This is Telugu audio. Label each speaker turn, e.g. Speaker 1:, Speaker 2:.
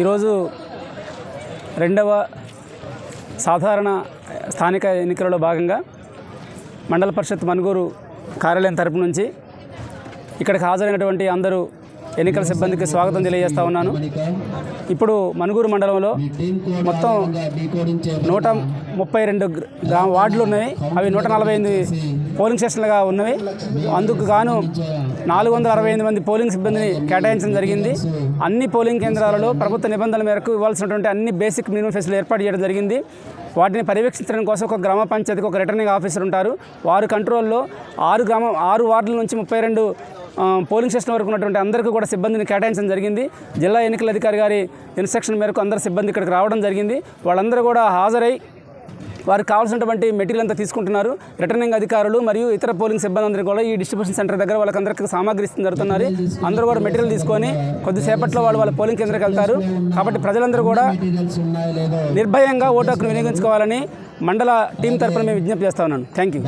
Speaker 1: ఈరోజు రెండవ సాధారణ స్థానిక ఎన్నికలలో భాగంగా మండల పరిషత్ మనుగూరు కార్యాలయం తరపు నుంచి ఇక్కడికి హాజరైనటువంటి అందరూ ఎన్నికల సిబ్బందికి స్వాగతం తెలియజేస్తా ఉన్నాను. ఇప్పుడు మనుగూరు మండలంలో మొత్తం నూట ముప్పై రెండు గ్రామ వార్డులు ఉన్నాయి. అవి నూట నలభై ఎనిమిది పోలింగ్ స్టేషన్లుగా ఉన్నవి. అందుకు గాను నాలుగు వందల అరవై ఎనిమిది మంది పోలింగ్ సిబ్బందిని కేటాయించడం జరిగింది. అన్ని పోలింగ్ కేంద్రాలలో ప్రభుత్వ నిబంధనల మేరకు ఇవ్వాల్సినటువంటి అన్ని బేసిక్ మినిమం ఫెసిలిటీ ఏర్పాటు చేయడం జరిగింది. వాటిని పర్యవేక్షించడం కోసం ఒక గ్రామ పంచాయతీకి ఒక రిటర్నింగ్ ఆఫీసర్ ఉంటారు. వారి కంట్రోల్లో ఆరు గ్రామ ఆరు వార్డుల నుంచి ముప్పై రెండు పోలింగ్ స్టేషన్ వరకు ఉన్నటువంటి అందరికీ కూడా సిబ్బందిని కేటాయించడం జరిగింది. జిల్లా ఎన్నికల అధికారి గారి ఇన్స్ట్రక్షన్ మేరకు అందరు సిబ్బంది ఇక్కడికి రావడం జరిగింది. వాళ్ళందరూ కూడా హాజరై వారికి కావాల్సినటువంటి మెటీరియల్ అంతా తీసుకుంటున్నారు. రిటర్నింగ్ అధికారులు మరియు ఇతర పోలింగ్ సిబ్బంది అందరూ కూడా ఈ డిస్ట్రిబ్యూషన్ సెంటర్ దగ్గర వాళ్ళకందరికీ సామాగ్రి ఇస్తుంది జరుగుతున్నారు అందరూ కూడా మెటీరియల్ తీసుకొని కొద్దిసేపట్లో వాళ్ళు వాళ్ళ పోలింగ్ కేంద్రానికి వెళ్తారు. కాబట్టి ప్రజలందరూ కూడా నిర్భయంగా ఓటు హక్కును వినియోగించుకోవాలని మండల టీం తరఫున మేము విజ్ఞప్తి చేస్తా ఉన్నాను. Thank you